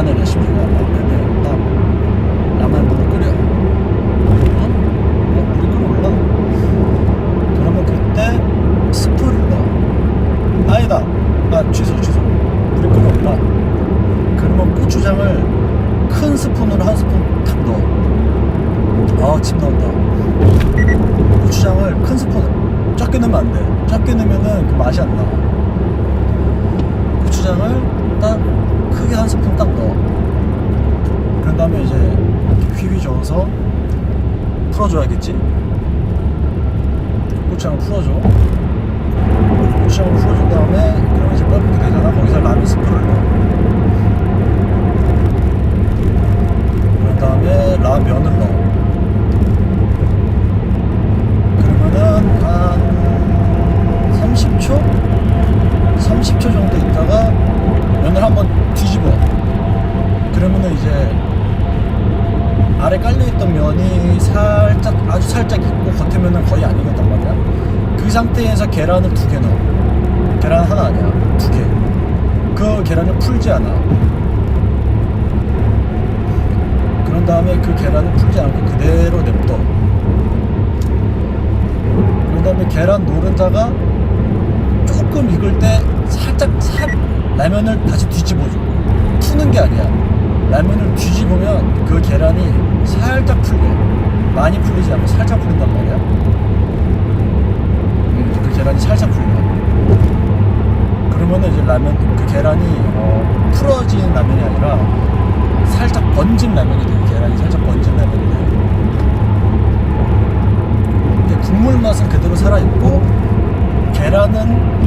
나만의 레시피가 라면에 딱 라면 물을 끓여 어? 어? 물이 끓어올라 그러면 그때 스프를 넣어 아니다. 아 취소 취소. 물이 끓어올라. 그러면 고추장을 큰 스푼으로 한 스푼 탁 넣어. 아침 나온다. 고추장을 큰 스푼 적게 넣으면 안돼. 적게 넣으면은 그 맛이 안 나. 고추장을 딱 크게 한 스푼 딱 넣어. 그런 다음에 이제 휘휘 저어서 풀어줘야겠지. 고추장을 풀어줘. 고추장을 풀어준 다음에 그러면 이제 뻘겋게 되잖아. 거기서 라면 스프를 넣어. 그런 다음에 라면을 넣어. 그러면은 한 30초? 30초 정도 있다가 면을 한번 뒤집어. 그러면은 이제 아래 깔려있던 면이 살짝, 아주 살짝 익고 겉에 면은 거의 안 익었단 말이야. 그 상태에서 계란을 두 개 넣어. 계란 하나 아니야. 두 개. 그 계란을 풀지 않아. 그런 다음에 그 계란을 풀지 않고 그대로 냅둬. 그 다음에 계란 노른자가 조금 익을 때 살짝 살 라면을 다시 뒤집어줘 푸는 게 아니야 라면을 뒤집으면 그 계란이 살짝 풀려. 많이 풀리지 않고 살짝 풀린단 말이야. 음, 그 계란이 살짝 풀려. 그러면은 이제 라면 그 계란이 어, 풀어진 라면이 아니라 살짝 번진 라면이 돼. 계란이 살짝 번진 라면이 돼. 근데 국물 맛은 그대로 살아있고 계란은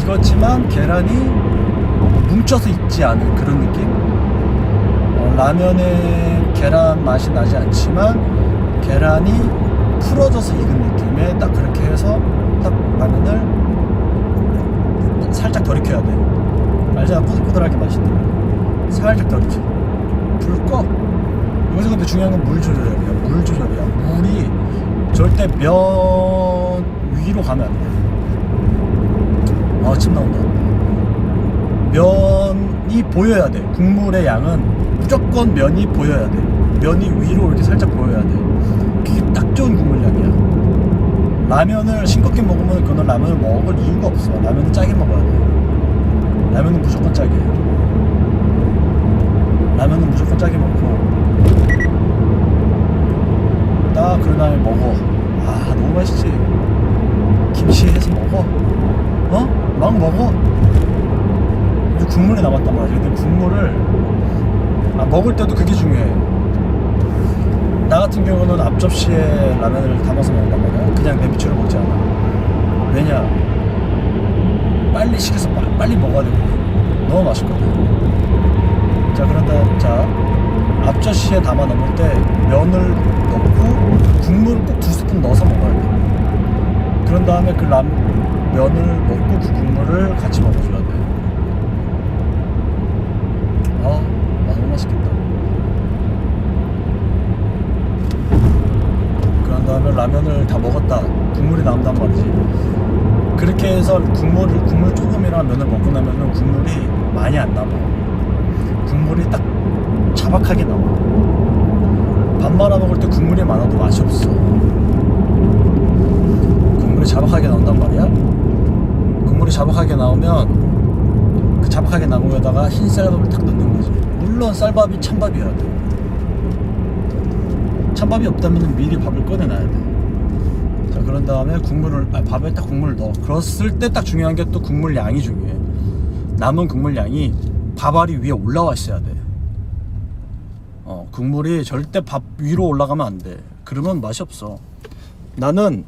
익었지만 계란이 뭉쳐서 익지 않은 그런 느낌 어, 라면에 계란 맛이 나지 않지만 계란이 풀어져서 익은 느낌에 딱 그렇게 해서 딱 라면을 살짝 덜 익혀야 돼. 알잖아 꼬들꼬들하게 맛있는 거 살짝 덜 익혀. 불 꺼. 여기서 근데 중요한 건 물 조절이야. 물 조절이야. 물이 절대 면 위로 가면 안 돼. 아, 침 나온다. 면이 보여야 돼. 국물의 양은 무조건 면이 보여야 돼. 면이 위로 이렇게 살짝 보여야 돼. 그게 딱 좋은 국물 양이야. 라면을 싱겁게 먹으면 그거는 라면을 먹을 이유가 없어. 라면은 짜게 먹어야 돼. 라면은 무조건 짜게. 라면은 무조건 짜게 먹고. 딱 그런 다음에 먹어. 아 너무 맛있지. 김치 해서 먹어. 어? 막 먹어. 국물이 남았단 말이야. 근데 국물을 아, 먹을 때도 그게 중요해. 나 같은 경우는 앞접시에 라면을 담아서 먹는단 말이야. 그냥 내비추를 먹지 않아. 왜냐? 빨리 식혀서 빠- 빨리 먹어야 되거든. 너무 맛있거든. 자 그런다 자 앞접시에 담아 넣을 때 면을 넣고 국물을 꼭 두 스푼 넣어서 먹어야 돼 그런 다음에 그 람, 면을 먹고 그 국물을 같이 먹어줘야 돼 아, 아 너무 맛있겠다 그런 다음에 라면을 다 먹었다 국물이 남단 말이지 그렇게 해서 국물을 국물 조금이랑 면을 먹고 나면은 국물이 많이 안 남아 국물이 딱 자박하게 나와. 밥 말아 먹을 때 국물이 많아도 맛이 없어. 국물이 자박하게 나온단 말이야. 국물이 자박하게 나오면 그 자박하게 나온 거에다가 흰 쌀밥을 탁 넣는 거지. 물론 쌀밥이 찬밥이어야 돼. 찬밥이 없다면 미리 밥을 꺼내놔야 돼. 자 그런 다음에 국물을 아, 밥에 딱 국물을 넣어. 그랬을 때 딱 중요한 게 또 국물 양이 중요해. 남은 국물 양이 밥알이 위에 올라와 있어야 돼. 어, 국물이 절대 밥 위로 올라가면 안 돼. 그러면 맛이 없어. 나는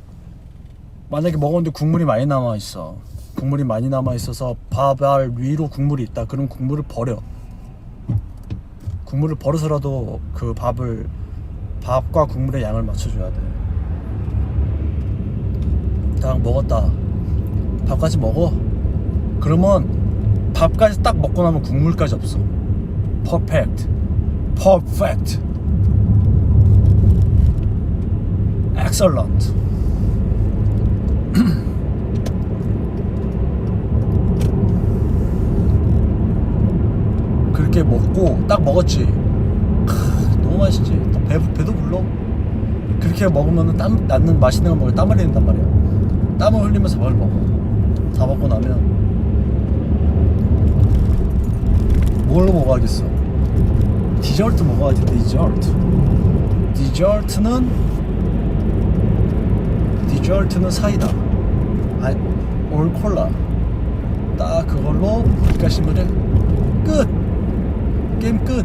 만약에 먹었는데 국물이 많이 남아 있어. 국물이 많이 남아 있어서 밥알 위로 국물이 있다. 그럼 국물을 버려. 국물을 버려서라도 그 밥을 밥과 국물의 양을 맞춰줘야 돼. 딱 먹었다. 밥까지 먹어. 그러면 밥까지 딱 먹고 나면 국물까지 없어. 퍼펙트. 퍼펙트. 엑설런트. 그렇게 먹고 딱 먹었지 크, 너무 맛있지 또 배, 배도 불러 그렇게 먹으면 땀 나는 맛있는 거 먹으면 땀 흘린단 말이야 땀을 흘리면서 밥을 먹어. 다 먹고 나면 뭘로 먹어야겠어? 디저트 먹어야지 디저트. 디저트는 디저트는 사이다. 아니 올 콜라. 딱 그걸로 입가심을 해 끝. 게임 끝